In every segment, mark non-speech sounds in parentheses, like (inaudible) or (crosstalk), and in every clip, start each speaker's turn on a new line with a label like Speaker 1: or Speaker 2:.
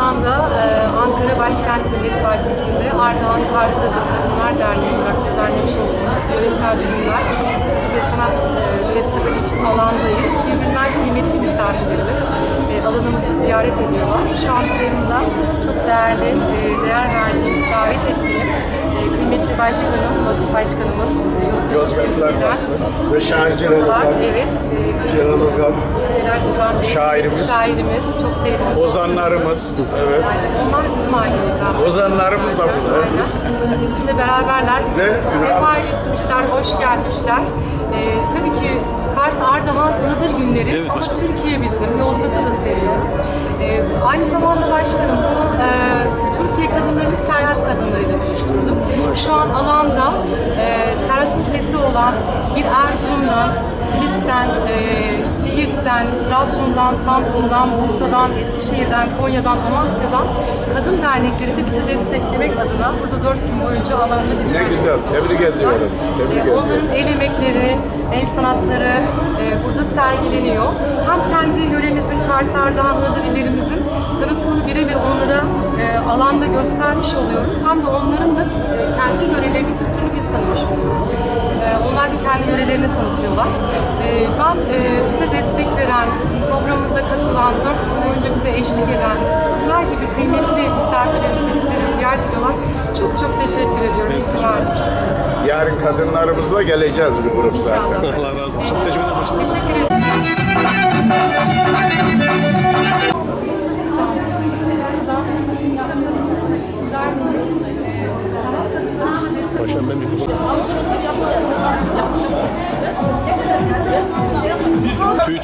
Speaker 1: şu anda e, Ankara Başkent Millet Bahçesi'nde Ardahan Karsa'da Kadınlar Derneği olarak düzenlemiş olduğumuz yöresel ürünler kültür ve sanat e, festivali için alandayız. Birbirinden kıymetli misafirlerimiz e, alanımızı ziyaret ediyorlar. Şu an yanımda çok değerli, e, değer verdiğim, davet ettiğim e, kıymetli başkanım, vakıf başkanımız
Speaker 2: Gözbekler
Speaker 1: Celal
Speaker 2: Vakfı ve şair Celal
Speaker 1: var.
Speaker 2: Okan,
Speaker 1: Evet.
Speaker 2: Celal Okan,
Speaker 1: Celal Okan
Speaker 2: Şairimiz.
Speaker 1: şairimiz, çok sevdiğimiz
Speaker 2: ozanlarımız, evet.
Speaker 1: Yani onlar bizim ailemizden.
Speaker 2: Ozanlarımız da burada,
Speaker 1: Aynen. Bizimle beraberler.
Speaker 2: Ve
Speaker 1: Sefa getirmişler, hoş gelmişler. Ee, tabii ki Kars, Ardahan, Iğdır günleri ama Türkiye bizim. Yozgat'ı da seviyoruz. Ee, aynı zamanda başkanım bu e, Türkiye kadınlarını Serhat kadınlarıyla buluşturduk. Şu an alanda e, Serhat'ın sesi olan bir Erzurum'dan, Kilis'ten, e, Siirt'ten, Trabzon'dan, Samsun'dan, Bursa'dan, Eskişehir'den, Konya'dan, Amasya'dan kadın dernekleri de bizi desteklemek adına burada dört gün boyunca alanda bizi
Speaker 2: Ne güzel, tebrik ediyorum, tebrik ediyorum.
Speaker 1: Onların el emekleri, el sanatları e, burada sergileniyor. Hem kendi yöremizin, Kars Ardahan Iğdır illerimizin tanıtımını birebir onlara e, alanda göstermiş oluyoruz. Hem de onların da e, kendi yörelerinin kültürünü biz tanımış oluyoruz. E, onlar da kendi yörelerini tanıtıyorlar. E, ben e, bize destek veren, programımıza katılan, dört gün boyunca bize eşlik eden, sizler gibi kıymetli misafirlerimizi bizleri ziyaret ediyorlar. Çok çok teşekkür ediyorum. İyi ki varsınız.
Speaker 2: Yarın kadınlarımızla geleceğiz bir grup zaten.
Speaker 3: Allah razı olsun. Çok teşekkür ederim.
Speaker 1: Teşekkür ederim.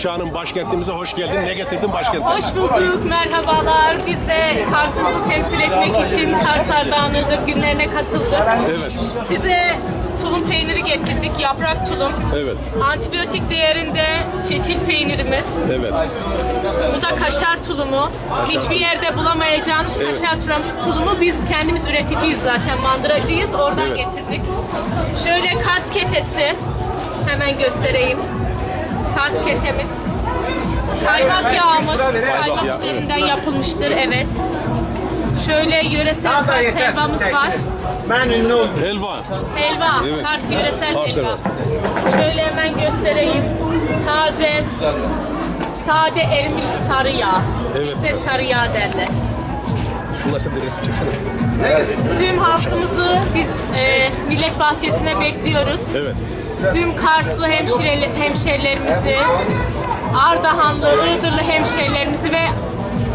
Speaker 3: Füça'nın başkentimize hoş geldin. Ne getirdin başkente?
Speaker 4: Hoş bulduk, merhabalar. Biz de Kars'ımızı temsil etmek için Kars Ardahanlı'dır günlerine katıldık.
Speaker 3: Evet.
Speaker 4: Size tulum peyniri getirdik, yaprak tulum.
Speaker 3: Evet.
Speaker 4: Antibiyotik değerinde çeçil peynirimiz.
Speaker 3: Evet.
Speaker 4: Bu da kaşar tulumu. Hiçbir yerde bulamayacağınız kaşar tulum- tulumu biz kendimiz üreticiyiz zaten, mandıracıyız. Oradan
Speaker 3: Evet.
Speaker 4: getirdik. Şöyle Kars ketesi. Hemen göstereyim. Ketemiz. Kaymak yağımız, kaymak üzerinden yapılmıştır, evet. Şöyle yöresel Kars helvamız var.
Speaker 3: Helva.
Speaker 4: Helva,
Speaker 3: Evet.
Speaker 4: Kars yöresel
Speaker 3: Kars
Speaker 4: helva. Şöyle hemen göstereyim. Taze, sade erimiş sarı yağ.
Speaker 3: Evet.
Speaker 4: Bizde sarı yağ derler.
Speaker 3: Sen de resim çeksene.
Speaker 4: Tüm halkımızı biz e, millet bahçesine bekliyoruz.
Speaker 3: Evet.
Speaker 4: Tüm Karslı hemşire, hemşerilerimizi, Ardahanlı, Iğdırlı hemşerilerimizi ve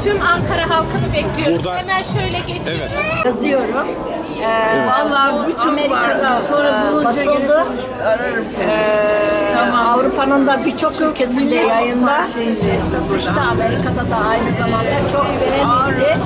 Speaker 4: tüm Ankara halkını bekliyoruz.
Speaker 3: Burada-
Speaker 4: Hemen şöyle geçiyoruz.
Speaker 5: yazıyorum. Ee, Vallahi bu Amerika'da sonra basıldı.
Speaker 6: Ararım seni.
Speaker 5: Ee, Avrupa'nın da birçok ülkesinde yayında. Ee, satışta Amerika'da da aynı zamanda çok beğenildi.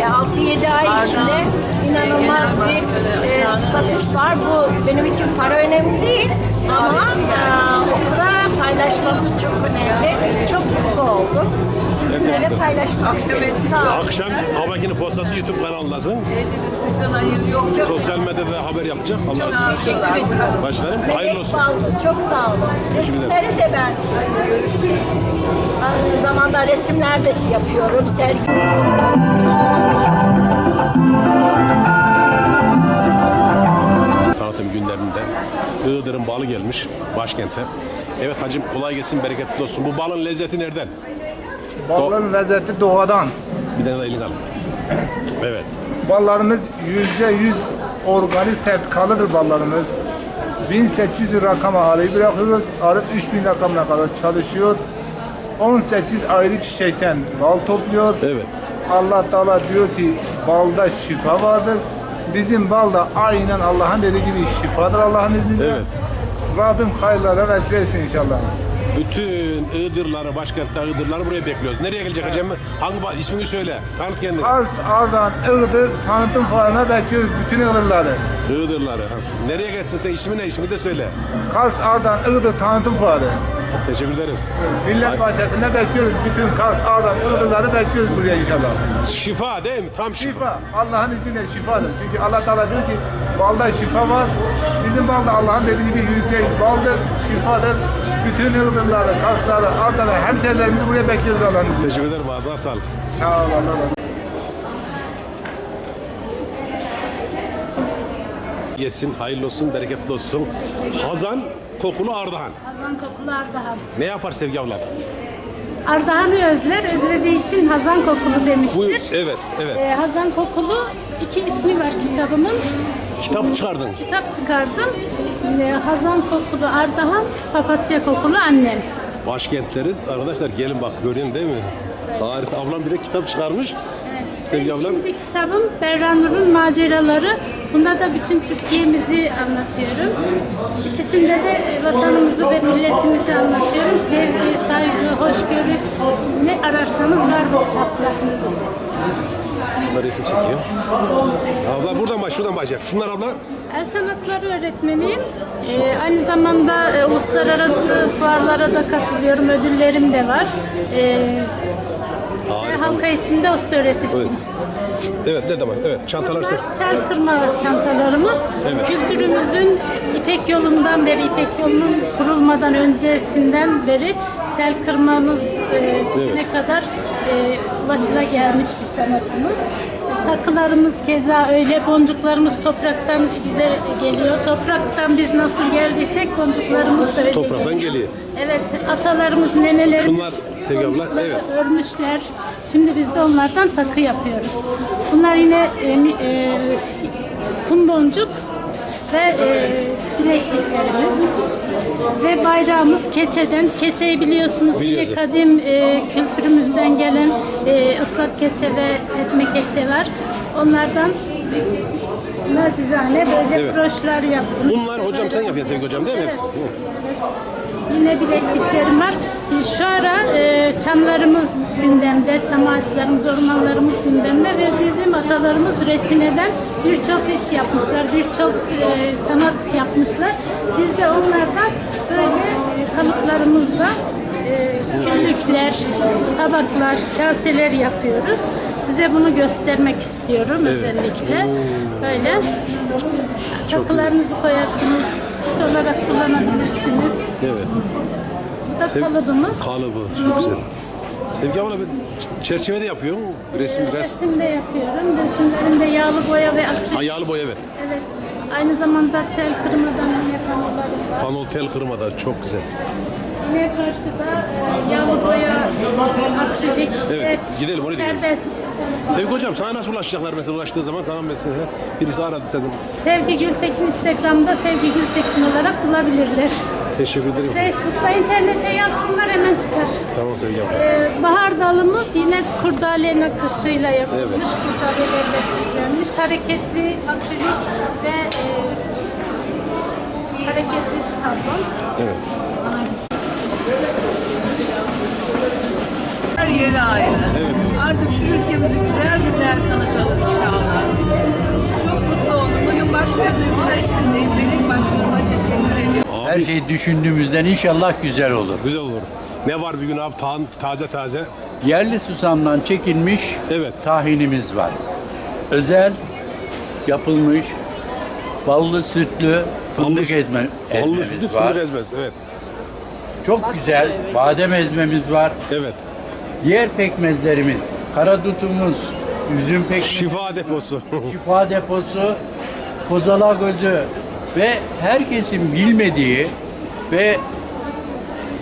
Speaker 5: Ee, 6-7 ay içinde inanılmaz bir e, satış var. Bu benim için para önemli değil ama e, okura paylaşması çok önemli. Çok mutlu oldum. Sizinle de paylaşmak istedim. Sağ olun.
Speaker 3: Akşam Havakini Postası YouTube kanalındasın.
Speaker 6: Dedim sizden hayır yok. Çok
Speaker 3: Sosyal medyada haber yapacak. Allah
Speaker 6: teşekkür ederim.
Speaker 3: Başkanım hayırlı olsun.
Speaker 5: Çok sağ olun. Resimleri de ben çiziyorum. Aynı zamanda resimler de yapıyorum. Sergi
Speaker 3: günlerinde Iğdır'ın balı gelmiş başkente. Evet hacım kolay gelsin bereketli olsun. Bu balın lezzeti nereden?
Speaker 7: Balın lezzeti doğadan.
Speaker 3: Bir tane de elini al. Evet.
Speaker 7: Ballarımız yüzde yüz organik sertifikalıdır ballarımız. 1800 rakama arıyı bırakıyoruz. Arı 3000 rakamına kadar çalışıyor. 18 ayrı çiçekten bal topluyor.
Speaker 3: Evet.
Speaker 7: Allah Teala diyor ki balda şifa vardır. Bizim balda aynen Allah'ın dediği gibi şifadır Allah'ın izniyle.
Speaker 3: Evet.
Speaker 7: Rabbim hayırlara vesile etsin inşallah.
Speaker 3: Bütün Iğdırları, başkentte Iğdırları buraya bekliyoruz. Nereye gelecek hacım? Hangi ismini söyle. Tanıt kendini.
Speaker 7: Kars, Ardahan, Iğdır tanıtım fuarına bekliyoruz bütün Iğdırları.
Speaker 3: Iğdırları. Nereye geçsin sen ismi ne? İsmi de söyle.
Speaker 7: Kars, Ardahan, Iğdır tanıtım fuarı.
Speaker 3: Teşekkür ederim.
Speaker 7: Millet bahçesinde bekliyoruz. Bütün Kars, Ardahan, Iğdırları bekliyoruz buraya inşallah.
Speaker 3: Şifa değil mi? Tam şifa.
Speaker 7: Şifa, Allah'ın izniyle şifadır. Çünkü Allah Teala diyor ki balda şifa var. Bizim balda Allah'ın dediği gibi yüzde yüz baldır, şifadır. Bütün Iğdırları, Karsları, Ardahan'ı, hemşerilerimizi buraya bekliyoruz Allah'ın izniyle.
Speaker 3: Teşekkür ederim. Ağzına sağlık.
Speaker 7: Sağ ol, Allah razı
Speaker 3: Yesin, hayırlı olsun, bereketli olsun. Hazan kokulu Ardahan.
Speaker 8: Hazan kokulu Ardahan.
Speaker 3: Ne yapar Sevgi abla?
Speaker 8: Ardahan'ı özler, özlediği için Hazan kokulu demiştir.
Speaker 3: Buyur. Evet, evet.
Speaker 8: Ee, Hazan kokulu iki ismi var kitabımın.
Speaker 3: Kitap çıkardın.
Speaker 8: Kitap çıkardım. Ee, Hazan kokulu Ardahan, papatya kokulu annem.
Speaker 3: Başkentleri arkadaşlar gelin bak görün değil mi? Harika. Ablam bir de kitap çıkarmış. Sevgi ablam.
Speaker 8: İkinci kitabım Berran Nur'un maceraları. Bunda da bütün Türkiye'mizi anlatıyorum. İkisinde de vatanımızı ve milletimizi anlatıyorum. Sevgi, saygı, hoşgörü ne ararsanız var bu kitapta.
Speaker 3: Bunlar resim çekiyor. Abla buradan baş, şuradan başlayalım. Şunlar abla.
Speaker 8: El sanatları öğretmeniyim. Ee, aynı zamanda e, uluslararası fuarlara da katılıyorum. Ödüllerim de var. Ee, ve halk eğitimde usta öğreticiyim.
Speaker 3: Evet. Evet, ne zaman? Evet, çantalar.
Speaker 8: Bunlar tel kırma çantalarımız.
Speaker 3: Evet.
Speaker 8: Kültürümüzün İpek yolundan beri, İpek yolunun kurulmadan öncesinden beri tel kırmamız e, ne kadar e, ulaşıla gelmiş bir sanatımız. Takılarımız keza öyle, boncuklarımız topraktan bize geliyor. Topraktan biz nasıl geldiysek boncuklarımız da öyle
Speaker 3: Topraktan geliyor.
Speaker 8: Evet, atalarımız, nenelerimiz
Speaker 3: Şunlar Sevgi abla,
Speaker 8: boncukları
Speaker 3: evet.
Speaker 8: örmüşler. Şimdi biz de onlardan takı yapıyoruz. Bunlar yine e, mi- e, kum boncuk ve e, bilekliklerimiz ve bayrağımız keçeden. Keçeyi biliyorsunuz yine
Speaker 3: Biliyorum.
Speaker 8: kadim e, kültürümüzden gelen e, ıslak keçe ve tekme keçe var. Onlardan nacizane böyle
Speaker 3: Evet.
Speaker 8: broşlar yaptım.
Speaker 3: Bunlar
Speaker 8: İşte
Speaker 3: hocam
Speaker 8: böyle-
Speaker 3: sen yapıyorsun Sevgi hocam değil mi?
Speaker 8: Evet.
Speaker 3: hepsi?
Speaker 8: Yine bilekliklerim var. E, Şu ara e, çamlarımız gündemde, çam ağaçlarımız, ormanlarımız gündemde ve bizim atalarımız reçineden birçok iş yapmışlar, birçok e, sanat yapmışlar. Biz de onlardan böyle e, kalıplarımızla e, küllükler, tabaklar, kaseler yapıyoruz. Size bunu göstermek istiyorum özellikle. Böyle takılarınızı koyarsınız, süs olarak kullanabilirsiniz.
Speaker 3: Evet.
Speaker 8: Bu da kalıbımız.
Speaker 3: Kalıbı. Çok güzel. Sevgi abla ben çerçevede yapıyorum. Resim, resim.
Speaker 8: Resim de yapıyorum. Resimlerimde yağlı boya ve akrilik.
Speaker 3: Ha, yağlı boya evet.
Speaker 8: Evet. Aynı zamanda tel kırmadan yine panolarım var.
Speaker 3: Panol tel kırmada çok güzel.
Speaker 8: Yine karşıda e, yağlı boya, akrilik
Speaker 3: Evet,
Speaker 8: ve
Speaker 3: gidelim, oraya gidelim.
Speaker 8: serbest.
Speaker 3: Sevgi hocam sana nasıl ulaşacaklar mesela ulaştığı zaman tamam ben size birisi aradı seni.
Speaker 8: Sevgi Gültekin Instagram'da Sevgi Gültekin olarak bulabilirler.
Speaker 3: Teşekkür ederim.
Speaker 8: Facebook'ta, internete yazsınlar hemen çıkar.
Speaker 3: Tamam Sevgi abla.
Speaker 8: Ee, bahar dalımız yine kurdale nakışıyla yapılmış, kurdalelerle süslenmiş, hareketli akrilik ve e, hareketli tablon.
Speaker 3: Evet.
Speaker 6: Her yeri ayrı. Artık şu ülkemizi güzel güzel tanıtalım inşallah. Çok mutlu oldum. Bugün başka duygular içindeyim. Benim başkanıma teşekkür ediyorum.
Speaker 9: Her şey düşündüğümüzden inşallah güzel olur.
Speaker 3: Güzel olur. Ne var bir gün abi ta- taze taze.
Speaker 9: Yerli susamdan çekilmiş
Speaker 3: Evet.
Speaker 9: tahinimiz var. Özel yapılmış ballı sütlü fındık ezme,
Speaker 3: Ballı
Speaker 9: ezmemiz
Speaker 3: sütü
Speaker 9: var.
Speaker 3: fındık ezmez. Evet.
Speaker 9: Çok güzel badem ezmemiz var.
Speaker 3: Evet.
Speaker 9: Diğer pekmezlerimiz, karadutumuz, üzüm pekmezi,
Speaker 3: Şifa deposu. (laughs)
Speaker 9: şifa deposu, kozala gözü ve herkesin bilmediği ve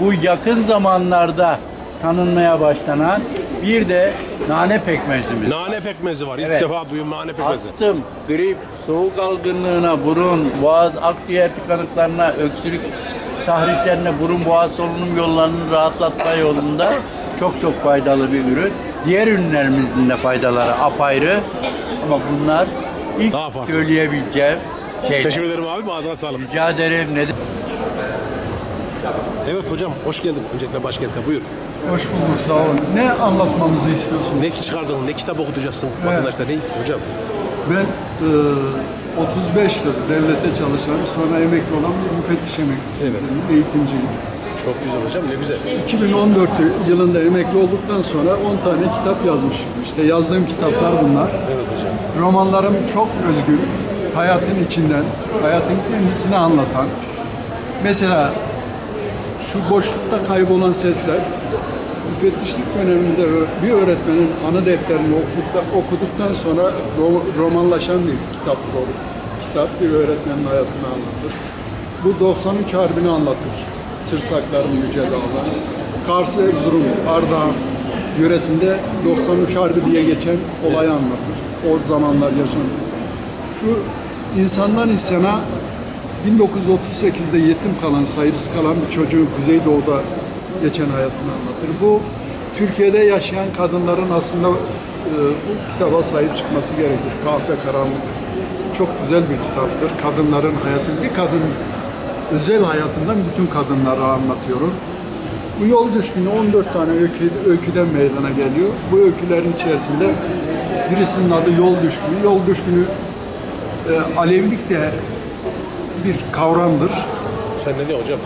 Speaker 9: bu yakın zamanlarda tanınmaya başlanan bir de nane pekmezimiz.
Speaker 3: nane pekmezi var. İlk
Speaker 9: Evet.
Speaker 3: defa duyuyorum nane pekmezi.
Speaker 9: Astım, grip, soğuk algınlığına, burun, boğaz, akciğer tıkanıklarına, öksürük tahrişlerine, burun boğaz solunum yollarını rahatlatma yolunda çok çok faydalı bir ürün. Diğer ürünlerimizin de faydaları apayrı ama bunlar ilk
Speaker 3: Daha farklı.
Speaker 9: söyleyebileceğim şeyler.
Speaker 3: Teşekkür ederim abi. Ağzına sağlık.
Speaker 9: Rica ederim. Ne de-
Speaker 3: Evet hocam hoş geldin. Öncelikle başkente buyur.
Speaker 10: Hoş bulduk sağ olun. Ne anlatmamızı istiyorsunuz?
Speaker 3: Ne çıkardın, ne kitap okutacaksın vatandaşlar? Ne hocam?
Speaker 10: Ben e, 35 yıl devlette çalışan, sonra emekli olan bir müfettiş emeklisiyim.
Speaker 3: Evet.
Speaker 10: Eğitimciyim.
Speaker 3: Çok güzel hocam ne güzel.
Speaker 10: 2014 yılında emekli olduktan sonra 10 tane kitap yazmışım. İşte yazdığım kitaplar bunlar.
Speaker 3: Evet hocam.
Speaker 10: Romanlarım çok özgün. Hayatın içinden, hayatın kendisini anlatan. Mesela şu boşlukta kaybolan sesler müfettişlik döneminde bir öğretmenin anı defterini okuduktan, sonra ro- romanlaşan bir kitap bu. kitap, bir öğretmenin hayatını anlatır. Bu 93 Harbi'ni anlatır. Sırsakların Yüce Dağları. Kars, Erzurum, Ardahan yöresinde 93 Harbi diye geçen olayı anlatır. O zamanlar yaşandı. Şu insandan insana 1938'de yetim kalan, sahipsiz kalan bir çocuğun Kuzeydoğu'da geçen hayatını anlatır. Bu Türkiye'de yaşayan kadınların aslında e, bu kitaba sahip çıkması gerekir. Kahve Karanlık. Çok güzel bir kitaptır. Kadınların hayatını, bir kadın özel hayatından bütün kadınları anlatıyorum. Bu yol düşkünü 14 tane öykü, öyküden meydana geliyor. Bu öykülerin içerisinde birisinin adı yol düşkünü. Yol düşkünü e, Alevilik de bir kavramdır.
Speaker 3: Sen ne diyorsun hocam?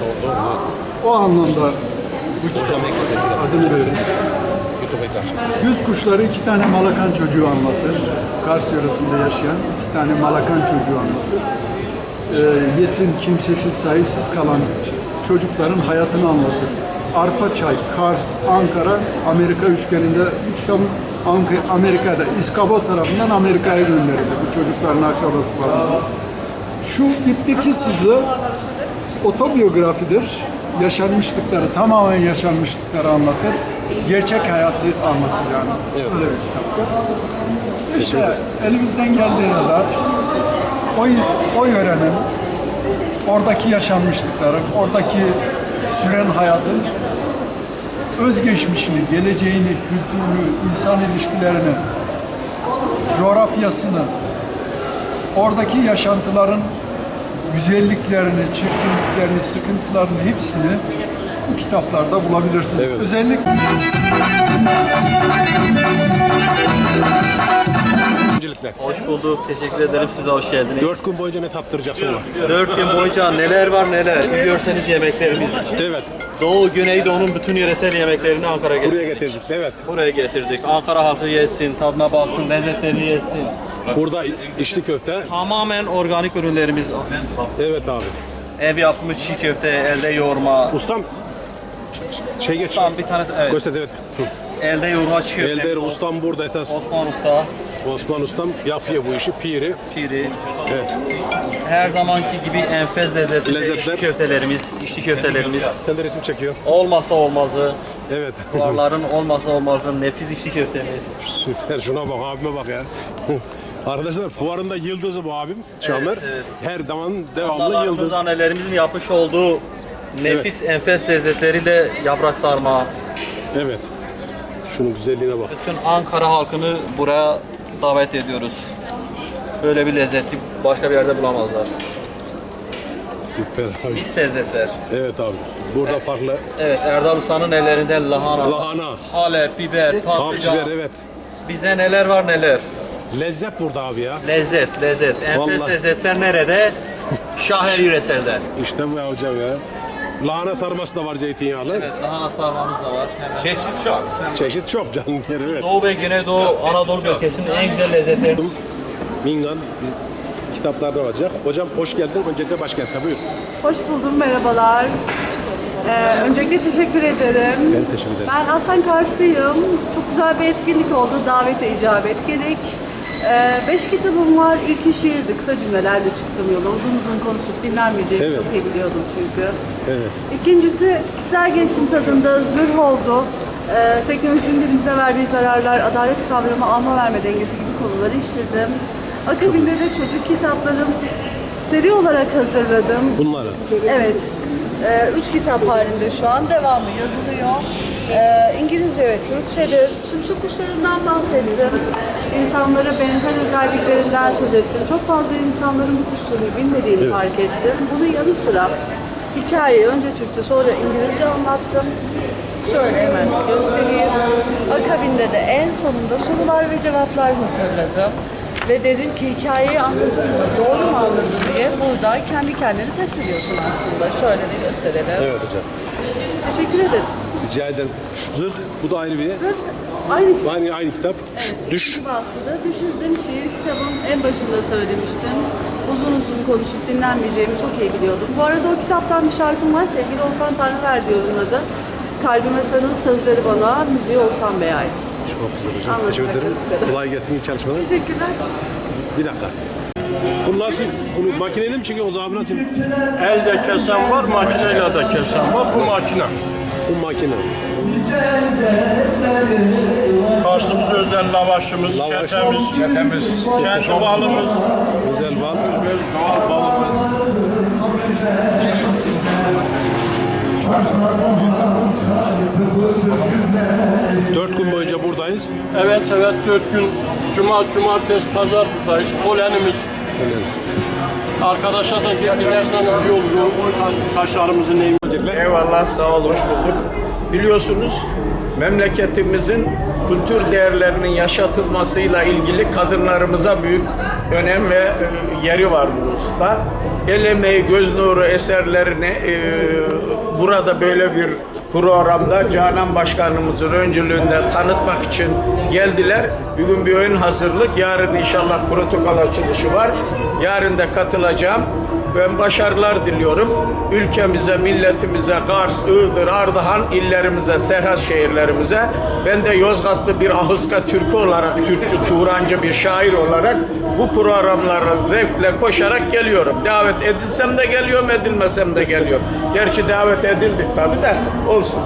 Speaker 10: O anlamda adını
Speaker 3: ekran.
Speaker 10: Yüz kuşları iki tane Malakan çocuğu anlatır. Kars yöresinde yaşayan iki tane Malakan çocuğu anlatır. Ee, yetim, kimsesiz, sahipsiz kalan çocukların hayatını anlatır. Arpa Çay, Kars, Ankara, Amerika üçgeninde bu Ank- Amerika'da, İskabot tarafından Amerika'ya gönderildi. Bu çocukların akrabası falan. Şu dipteki sızı otobiyografidir. Yaşanmışlıkları, tamamen yaşanmışlıkları anlatır. Gerçek hayatı anlatır yani. Öyle bir kitaptır. İşte elimizden geldiği kadar o, o yörenin oradaki yaşanmışlıkları, oradaki süren hayatın özgeçmişini, geleceğini, kültürünü, insan ilişkilerini, coğrafyasını, oradaki yaşantıların güzelliklerini, çirkinliklerini, sıkıntılarını hepsini bu kitaplarda bulabilirsiniz. Özellikle
Speaker 3: Öncelikle.
Speaker 11: Hoş bulduk. Teşekkür ederim. Siz de hoş geldiniz.
Speaker 3: 4 gün boyunca ne tattıracaksın ona?
Speaker 11: 4 gün boyunca neler var neler. Bir görseniz yemeklerimiz.
Speaker 3: Evet.
Speaker 11: Doğu, Güneydoğu'nun bütün yöresel yemeklerini Ankara'ya getirdik.
Speaker 3: Buraya getirdik. Evet.
Speaker 11: Buraya getirdik. Ankara halkı yesin, tadına baksın, lezzetlerini yesin.
Speaker 3: Burada içli köfte.
Speaker 11: Tamamen organik ürünlerimiz.
Speaker 3: Evet abi.
Speaker 11: Ev yapmış çiğ köfte, elde yoğurma.
Speaker 3: Ustam şey geç.
Speaker 11: Ustam bir tane evet.
Speaker 3: Göster evet.
Speaker 11: Elde yoğurma çiğ köfte.
Speaker 3: Elde ustam burada esas.
Speaker 11: Osman Usta,
Speaker 3: Osman ustam yapıyor bu işi. Piri.
Speaker 11: piri.
Speaker 3: Evet.
Speaker 11: Her zamanki gibi enfes lezzetli
Speaker 3: Lezzetler.
Speaker 11: içli köftelerimiz, içli köftelerimiz.
Speaker 3: Sen de resim çekiyor.
Speaker 11: Olmazsa olmazı.
Speaker 3: Evet.
Speaker 11: Varların olmazsa olmazı nefis içli köftemiz.
Speaker 3: Süper. Şuna bak abime bak ya. Arkadaşlar fuarında yıldızı bu abim. Şamer.
Speaker 11: evet.
Speaker 3: Her zaman devamlı yıldız.
Speaker 11: annelerimizin yapmış olduğu nefis, enfes lezzetleriyle yaprak sarma.
Speaker 3: Evet. Şunun güzelliğine bak.
Speaker 11: Bütün Ankara halkını buraya davet ediyoruz. Böyle bir lezzeti başka bir yerde bulamazlar.
Speaker 3: Süper. abi.
Speaker 11: Mis lezzetler.
Speaker 3: Evet abi. Burada farklı.
Speaker 11: Evet, Erdal Usta'nın ellerinde lahana,
Speaker 3: Lahana.
Speaker 11: halep, biber,
Speaker 3: Tam
Speaker 11: patlıcan.
Speaker 3: biber evet.
Speaker 11: Bizde neler var neler.
Speaker 3: Lezzet burada abi ya.
Speaker 11: Lezzet, lezzet. Enfes
Speaker 3: Vallahi.
Speaker 11: lezzetler nerede? Şaher yöreselde.
Speaker 3: İşte bu ya hocam ya. Lahana sarması da var zeytinyağlı.
Speaker 11: Evet, lahana sarmamız da var. Hemen. Çeşit çok.
Speaker 3: Çeşit çok canım evet.
Speaker 11: Doğu ve Güneydoğu Anadolu bölgesinin en güzel lezzetleri.
Speaker 3: Mingan kitaplarda olacak. Hocam hoş geldin. Öncelikle başkente buyur.
Speaker 12: Hoş buldum, merhabalar. Ee, öncelikle teşekkür ederim.
Speaker 3: Ben teşekkür ederim.
Speaker 12: Ben Aslan Karslıyım. Çok güzel bir etkinlik oldu, davete icabet gerek. Ee, beş kitabım var. İlki şiirdi, kısa cümlelerle çıktım yola. Uzun uzun konuşup dinlenmeyeceğimi
Speaker 3: Evet.
Speaker 12: çok iyi biliyordum çünkü.
Speaker 3: Evet.
Speaker 12: İkincisi kişisel gelişim tadında zırh oldu. Ee, teknolojinin bize verdiği zararlar, adalet kavramı, alma verme dengesi gibi konuları işledim. Akabinde de çocuk kitaplarım seri olarak hazırladım.
Speaker 3: Bunları.
Speaker 12: Evet. Ee, üç kitap halinde şu an devamı yazılıyor. Ee, İngilizce ve Türkçedir. Sümsük kuşlarından bahsettim. İnsanlara benzer özelliklerinden söz ettim. Çok fazla insanların bu kuşları bilmediğini fark ettim. Bunun yanı sıra hikayeyi önce Türkçe sonra İngilizce anlattım. Şöyle hemen göstereyim. Akabinde de en sonunda sorular ve cevaplar hazırladım. Ve dedim ki hikayeyi anladın mı, doğru mu anladın diye burada kendi kendini test ediyorsun aslında. Şöyle de gösterelim.
Speaker 3: Evet hocam.
Speaker 12: Teşekkür ederim.
Speaker 3: Rica ederim. Şu Zırh. Bu da ayrı bir.
Speaker 12: Sırf aynı kitap.
Speaker 3: Aynı, aynı kitap. Düş.
Speaker 12: İki baskıda Düşürdüm şiir kitabım en başında söylemiştim. Uzun uzun konuşup dinlenmeyeceğimi çok iyi biliyordum. Bu arada o kitaptan bir şarkım var. Sevgili Olsan Tanrıver diyorum adı. Kalbime sarıl sözleri bana, müziği Olsan Bey'e ait.
Speaker 3: Çok güzel hocam.
Speaker 12: Anladım.
Speaker 3: Teşekkür ederim. Kolay gelsin iyi çalışmalar.
Speaker 12: Teşekkürler.
Speaker 3: Bir dakika. Bu nasıl? Bunu makineyle mi çekiyorsunuz abi nasıl?
Speaker 13: Elde kesen var, makineyle de kesen var. Bu makine.
Speaker 3: Bu makine.
Speaker 13: Karşımız özel lavaşımız,
Speaker 3: Lavaş.
Speaker 13: ketemiz,
Speaker 2: Ketemiz.
Speaker 13: kendi balımız.
Speaker 3: Güzel bal.
Speaker 13: Doğal balımız.
Speaker 3: Dört gün boyunca buradayız.
Speaker 13: Evet evet dört gün cuma, cumartesi, pazar buradayız. Polenimiz. Arkadaşa da giderseniz iyi olur. Taşlarımızı neyim
Speaker 2: Eyvallah sağ olun hoş bulduk. Biliyorsunuz memleketimizin kültür değerlerinin yaşatılmasıyla ilgili kadınlarımıza büyük önem ve e, yeri var bu usta. El emeği, göz nuru eserlerini e, burada böyle bir programda Canan Başkanımızın öncülüğünde tanıtmak için geldiler. Bugün bir ön hazırlık, yarın inşallah protokol açılışı var. Yarın da katılacağım. Ben başarılar diliyorum. Ülkemize, milletimize, Kars, Iğdır, Ardahan illerimize, Serhat şehirlerimize ben de Yozgatlı bir Ahıska Türkü olarak, Türkçü, Turancı bir şair olarak bu programlara zevkle koşarak geliyorum. Davet edilsem de geliyorum, edilmesem de geliyorum. Gerçi davet edildik tabii de olsun.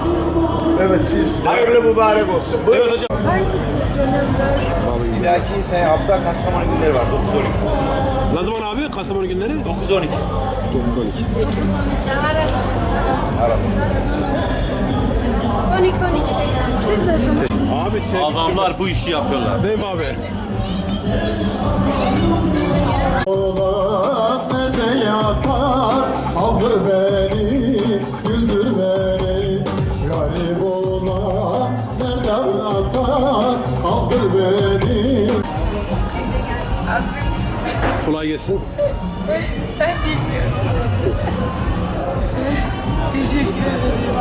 Speaker 2: Evet siz hayırlı mübarek olsun. Buyurun hocam.
Speaker 14: Bir dahaki sene hafta Kastamonu günleri var 9-12.
Speaker 3: Ne zaman abi Kastamonu günleri?
Speaker 14: 9-12.
Speaker 3: 9-12. Abi sen...
Speaker 14: Adamlar bu işi yapıyorlar.
Speaker 3: Değil mi abi?
Speaker 13: nerede yatar Kaldır beni, güldür beni Garip olan nerede yatar Kaldır beni
Speaker 3: Kolay gelsin. (laughs)
Speaker 15: Bilmiyorum. (laughs) Teşekkür ederim.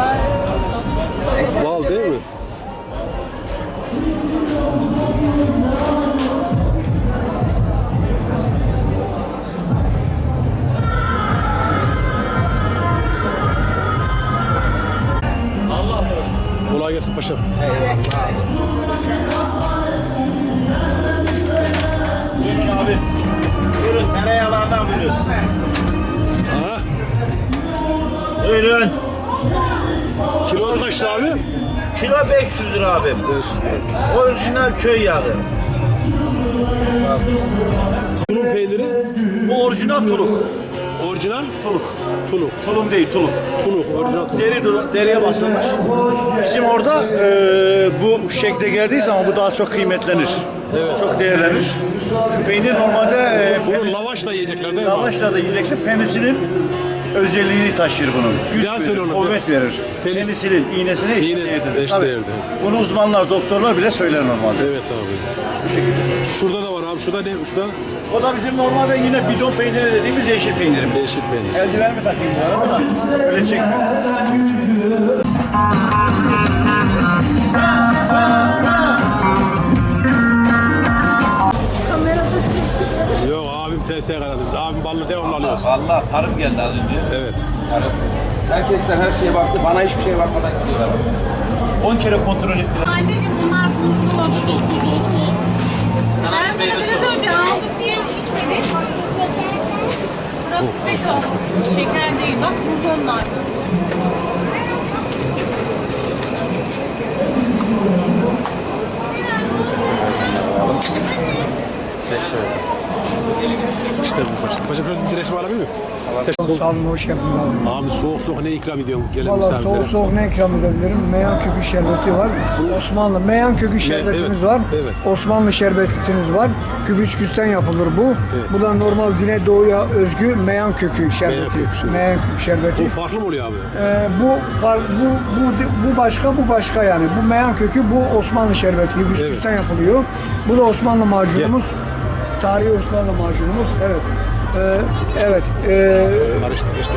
Speaker 3: Bal değil mi? Kolay gelsin paşam.
Speaker 14: Buyurun abim. Orijinal köy yağı.
Speaker 3: Bunun peyniri
Speaker 14: Bu orijinal tuluk.
Speaker 3: orijinal
Speaker 14: Tuluk.
Speaker 3: tuluk.
Speaker 14: Tulum değil tuluk.
Speaker 3: Tuluk, orijinal tuluk.
Speaker 14: Deri deriye basılmış. Bizim orada e, bu şekle geldiği zaman bu daha çok kıymetlenir. Çok değerlenir. Şu peynir normalde e,
Speaker 3: Bunu lavaşla yiyecekler değil mi?
Speaker 14: lavaşla da yiyeceksin. Penisilin özelliğini taşır bunun. Güç
Speaker 3: söyle
Speaker 14: verir,
Speaker 3: onu.
Speaker 14: kuvvet verir.
Speaker 3: Penis-
Speaker 14: Penisilin iğnesine eşit
Speaker 3: İğne- eşit
Speaker 14: Tabii.
Speaker 3: değerdir.
Speaker 14: Bunu uzmanlar, doktorlar bile söyler normalde.
Speaker 3: Evet abi.
Speaker 14: Bu şekilde.
Speaker 3: Şurada da var abi. Şurada ne? Şurada
Speaker 14: O da bizim normalde yine bidon peyniri dediğimiz yeşil peynirimiz.
Speaker 3: Yeşil peynir.
Speaker 14: Eldiven mi takayım bu arada da öyle çekme.
Speaker 3: Abim TS Karadeniz. Abim balını devamlı alıyoruz.
Speaker 14: Vallahi tarım geldi az önce.
Speaker 3: Evet.
Speaker 14: Tarım. Herkesler her şeye baktı. Bana hiçbir şeye bakmadan gidiyorlar. 10 kere kontrol ettiler.
Speaker 16: Anneciğim bunlar buzlu mu? Buzul, buzul mu? Ben sana biraz önce aldım diye içmedik. Burası peso. Şeker değil bak buz onlar.
Speaker 3: Bu paşa. Paşa şöyle bir resim alabilir miyim?
Speaker 17: Sağ olun, hoş geldiniz abi.
Speaker 3: Abi soğuk soğuk ne ikram ediyorsun gelen
Speaker 17: Valla
Speaker 3: misafirlere?
Speaker 17: soğuk soğuk ne ikram edebilirim? Meyan kökü şerbeti var. Osmanlı meyan kökü şerbetimiz
Speaker 3: evet,
Speaker 17: var.
Speaker 3: evet.
Speaker 17: Osmanlı şerbetimiz var. Kübüsküsten yapılır bu. Bu da normal Güneydoğu'ya özgü meyan kökü şerbeti.
Speaker 3: kökü şerbeti.
Speaker 17: Meyan kökü şerbeti.
Speaker 3: Bu farklı mı oluyor abi?
Speaker 17: Ee, bu, far- bu bu bu başka bu başka yani. Bu meyan kökü bu Osmanlı şerbeti. Hibiskusten yapılıyor. Bu da Osmanlı macunumuz. Tarihi Osmanlı macunumuz. Evet. Ee, evet. Ee,
Speaker 3: Karıştı işte.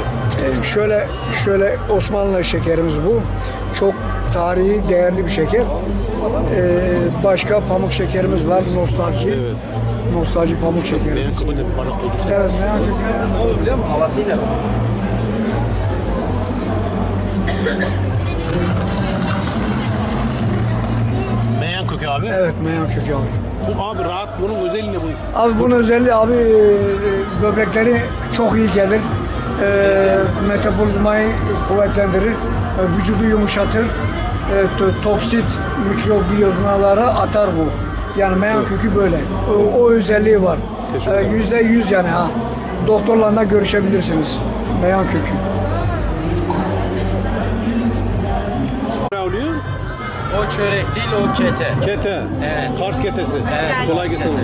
Speaker 17: ee, şöyle şöyle Osmanlı şekerimiz bu. Çok tarihi değerli bir şeker. Ee, başka pamuk şekerimiz var. Nostalji.
Speaker 3: Evet.
Speaker 17: Nostalji pamuk şekeri.
Speaker 3: Kılınca bir fark oldu.
Speaker 17: Evet, etmeyin.
Speaker 14: Ne olur biliyor musun? Havasıyla.
Speaker 3: Meyan kökü abi. abi.
Speaker 17: Evet meyan kökü abi.
Speaker 3: Bu abi rahat bunun özelliği ne bu?
Speaker 17: Abi bunun özelliği abi e, böbrekleri çok iyi gelir. E, metabolizmayı kuvvetlendirir. e, vücudu yumuşatır. E, to- toksit mikrobiyozmaları atar bu. Yani meyan kökü böyle. O, o özelliği var. E, Yüzde yüz yani ha. Doktorla da görüşebilirsiniz. Meyan kökü.
Speaker 3: Ne oluyor?
Speaker 18: O çörek değil, o kete.
Speaker 3: Kete.
Speaker 18: Evet.
Speaker 3: Kars ketesi.
Speaker 18: Evet.
Speaker 3: Kolay gelsin.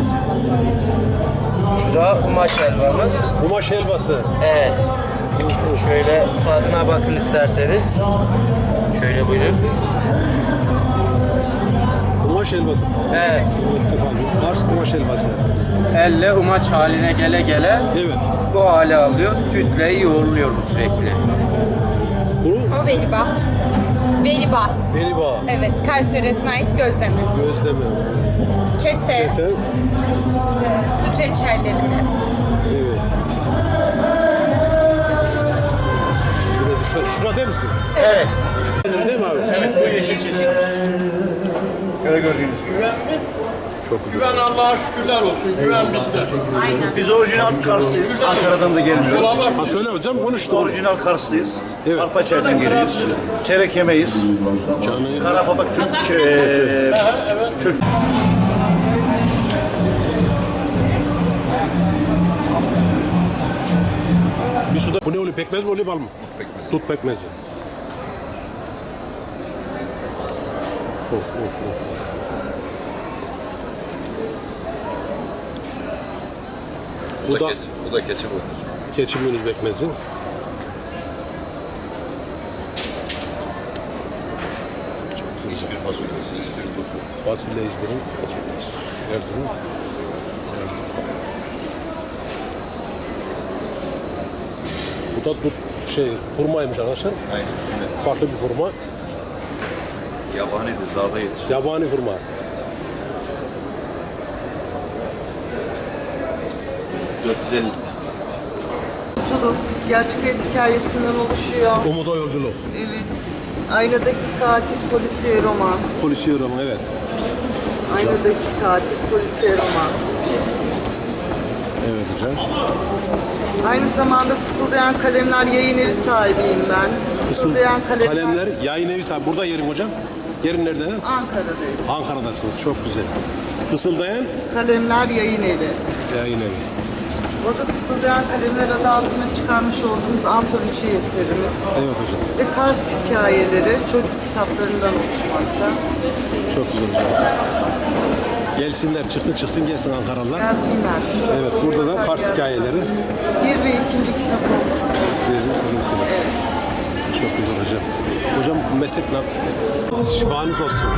Speaker 18: Şu da kumaş helvamız.
Speaker 3: Kumaş helvası.
Speaker 18: Evet. Şöyle tadına bakın isterseniz. Şöyle buyurun.
Speaker 3: Kumaş helvası.
Speaker 18: Evet.
Speaker 3: Kars kumaş helvası.
Speaker 18: Elle umaç haline gele gele
Speaker 3: Evet.
Speaker 18: bu hale alıyor. Sütle yoğruluyor bu sürekli.
Speaker 3: Bu
Speaker 4: O veliba. Veliba.
Speaker 3: Deliba.
Speaker 4: Evet, Kars yöresine ait gözleme.
Speaker 3: Gözleme.
Speaker 4: Kete,
Speaker 3: Kete.
Speaker 4: süt reçellerimiz.
Speaker 3: Evet. Şura, şura değil misin?
Speaker 18: Evet.
Speaker 3: Değil mi abi?
Speaker 18: Evet, bu yeşil çeşit.
Speaker 11: Şöyle gördüğünüz gibi.
Speaker 3: Çok güzel.
Speaker 13: Güven Allah'a şükürler olsun. Güven bizde.
Speaker 11: Biz orijinal Karslıyız. Ankara'dan da gelmiyoruz.
Speaker 3: Ha söyle hocam konuş.
Speaker 11: Orijinal Karslıyız. Arpaçay'dan geliyoruz. Çerek yemeyiz.
Speaker 3: Canı.
Speaker 11: Karapabak Türk, eee Türk.
Speaker 3: Bir suda bu ne oluyor? Pekmez mi oluyor bal mı? Tut pekmezi. Tut pekmezi. Of of of. Bu, da,
Speaker 19: bu da keçi boynuzu.
Speaker 3: keçi boynuz pekmezi.
Speaker 19: İspir fasulyesi, ispir tutu.
Speaker 3: Fasulye izlerim. Erzurum. Bu da dut şey hurmaymış arkadaşlar.
Speaker 19: Aynen.
Speaker 3: Farklı bir hurma.
Speaker 19: Yabanidir, dağda yetişir.
Speaker 3: Yabani hurma.
Speaker 19: ...450
Speaker 12: Yolculuk, gerçek hayat hikayesinden oluşuyor.
Speaker 3: Umuda yolculuk.
Speaker 12: Evet. Aynadaki katil polisiye roman.
Speaker 3: Polisiye roman evet.
Speaker 12: Aynadaki katil polisiye roman.
Speaker 3: Evet hocam.
Speaker 12: Aynı zamanda Fısıldayan Kalemler yayın evi sahibiyim ben. Fısıldayan Kalemler,
Speaker 3: Kalemler yayın evi sahibi. Burada yerim hocam. Yerin nerede?
Speaker 12: Ankara'dayız.
Speaker 3: Ankara'dasınız. Çok güzel. Fısıldayan
Speaker 12: Kalemler yayın evi.
Speaker 3: yayın evi.
Speaker 12: O da Fısıldayan Kalemler adı altına çıkarmış olduğumuz antoloji eserimiz.
Speaker 3: Evet hocam.
Speaker 12: Ve Kars hikayeleri çocuk kitaplarından oluşmakta.
Speaker 3: Çok güzel hocam. Gelsinler, çıksın çıksın gelsin Ankaralılar.
Speaker 12: Gelsinler.
Speaker 3: Evet, burada da Kars hikayeleri.
Speaker 12: Bir ve ikinci kitap oldu.
Speaker 3: Veririz, size. Çok güzel hocam. Hocam meslek ne? Şifanız olsun.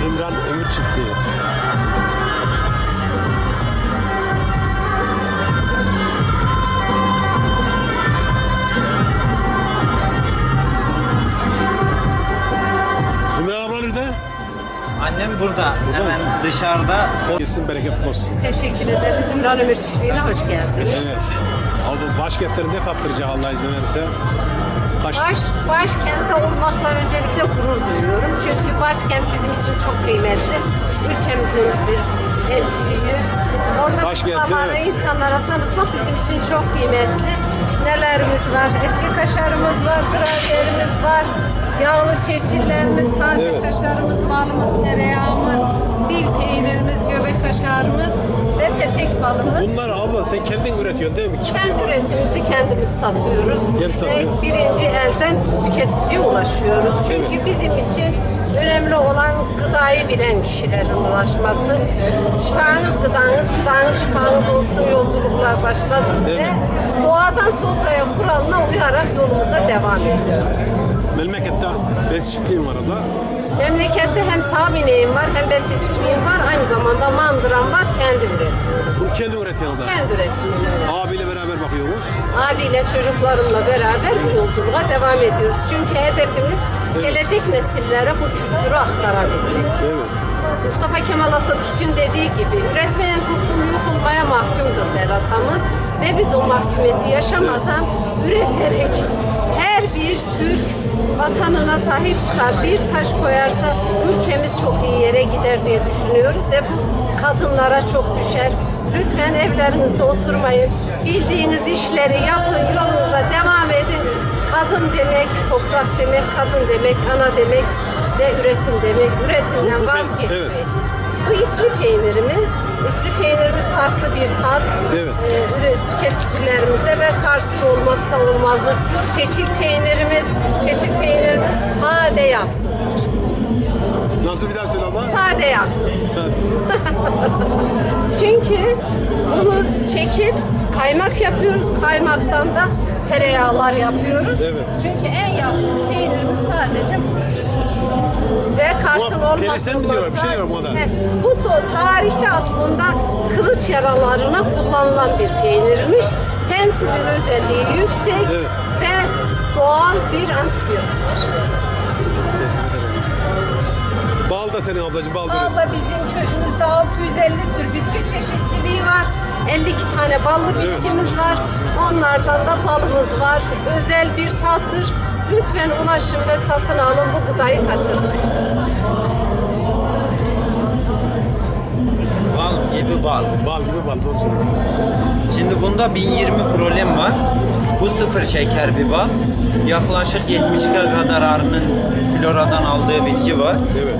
Speaker 3: Zümran Ömür Çiftliği.
Speaker 20: Burada, hemen dışarıda.
Speaker 3: Gitsin bereketli olsun.
Speaker 21: Teşekkür ederim. Zümran Ömür Çiftliği'ne hoş geldiniz.
Speaker 3: Evet. Abi başkentleri ne tattıracak Allah izin verirse. Kaç...
Speaker 21: Baş, başkentte olmakla öncelikle gurur duyuyorum. Çünkü başkent bizim için çok kıymetli. Ülkemizin bir en büyüğü. Orada
Speaker 3: evet.
Speaker 21: insanlara tanıtmak bizim için çok kıymetli. Nelerimiz var? Eski kaşarımız var, gravyerimiz var. Yağlı çeçillerimiz, taze
Speaker 3: Evet.
Speaker 21: kaşarımız, balımız, tereyağımız, dil peynirimiz, göbek kaşarımız ve petek balımız.
Speaker 3: Bunlar abla sen kendin üretiyorsun değil mi?
Speaker 21: Kendi üretimimizi kendimiz satıyoruz ve birinci elden tüketiciye ulaşıyoruz. Çünkü bizim için önemli olan gıdayı bilen kişilerin ulaşması. Şifanız gıdanız, gıdanız şifanız olsun yolculuklar başladı ve doğadan sofraya kuralına uyarak yolumuza devam ediyoruz.
Speaker 3: Memlekette bes çiftliğim var abla.
Speaker 21: Memlekette hem sağ ineğim var hem besi çiftliğim var. Aynı zamanda mandıram var. Kendi üretiyorum.
Speaker 3: Bunu kendi üretiyorsun da.
Speaker 21: Kendi üretimim evet.
Speaker 3: Abiyle beraber bakıyoruz.
Speaker 21: Abiyle çocuklarımla beraber bu yolculuğa devam ediyoruz. Çünkü hedefimiz gelecek nesillere bu kültürü aktarabilmek.
Speaker 3: Evet.
Speaker 21: Mustafa Kemal Atatürk'ün dediği gibi üretmeyen toplum yok olmaya mahkumdur der atamız. Ve biz o mahkumiyeti yaşamadan üreterek her bir Türk vatanına sahip çıkar, bir taş koyarsa ülkemiz çok iyi yere gider diye düşünüyoruz ve bu kadınlara çok düşer. Lütfen evlerinizde oturmayın. Bildiğiniz işleri yapın, yolunuza devam edin. Kadın demek, toprak demek, kadın demek, ana demek ve üretim demek. Üretimden vazgeçmeyin. Bu isli peynirimiz. İsli peynirimiz farklı bir tat.
Speaker 3: Evet.
Speaker 21: Ee, tüketicilerimize ve Kars'ın olmazsa olmazı çeçil peynirimiz. Çeçil peynirimiz sade yağsızdır.
Speaker 3: Nasıl bir daha söyle abla?
Speaker 21: Sade yağsız. (laughs) Çünkü bunu çekip kaymak yapıyoruz. Kaymaktan da tereyağlar yapıyoruz.
Speaker 3: Evet.
Speaker 21: Çünkü en yağsız peynirimiz sadece budur. Ve Kars'ın
Speaker 3: diyorlar, bir şey diyorum ona.
Speaker 21: Bu da tarihte aslında kılıç yaralarına kullanılan bir peynirmiş. Pensilin özelliği yüksek
Speaker 3: Evet.
Speaker 21: ve doğal bir antibiyotiktir.
Speaker 3: Bal da senin ablacığım bal da.
Speaker 21: Balda bizim köyümüzde 650 tür bitki çeşitliliği var. 52 tane ballı bitkimiz var. Onlardan da balımız var. Özel bir tattır. Lütfen ulaşın ve satın alın bu gıdayı kaçırmayın.
Speaker 20: Bal gibi bal.
Speaker 3: Bal gibi bal doğru.
Speaker 20: Şimdi bunda 1020 problem var. Bu sıfır şeker bir bal. Yaklaşık 72 kadar arının floradan aldığı bitki var.
Speaker 3: Evet.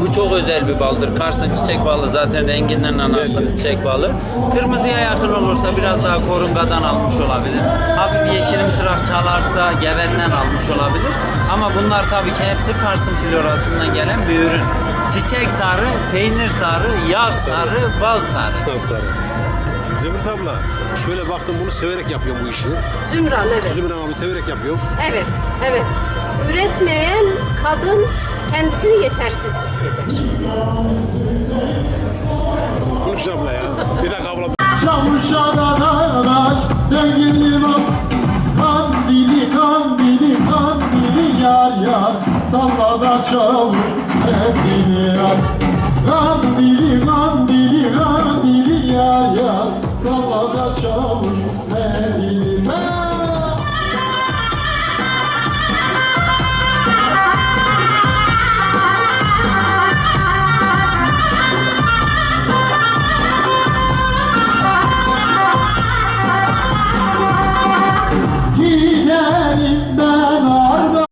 Speaker 20: Bu çok özel bir baldır. Kars'ın çiçek balı zaten renginden anlarsınız çiçek balı. Kırmızıya yakın olursa biraz daha korungadan almış olabilir. Hafif yeşilim tırak çalarsa gevenden almış olabilir. Ama bunlar tabii ki hepsi Kars'ın florasından gelen bir ürün. Çiçek sarı, peynir sarı, yağ sarı, bal sarı.
Speaker 3: Çok sarı. Zümrüt abla şöyle baktım bunu severek yapıyorum bu işi.
Speaker 21: Zümran evet.
Speaker 3: Zümrüt abla severek yapıyorum.
Speaker 21: Evet, evet. Üretmeyen kadın kendisini yetersiz hisseder.
Speaker 3: Konuş abla ya. Bir dakika abla.
Speaker 22: Çavuşadan araç dengeli bak Kandili kandili kandili yar yar Salla da çavuş kendini yar Kandili kandili kandili yar yar Salla da çavuş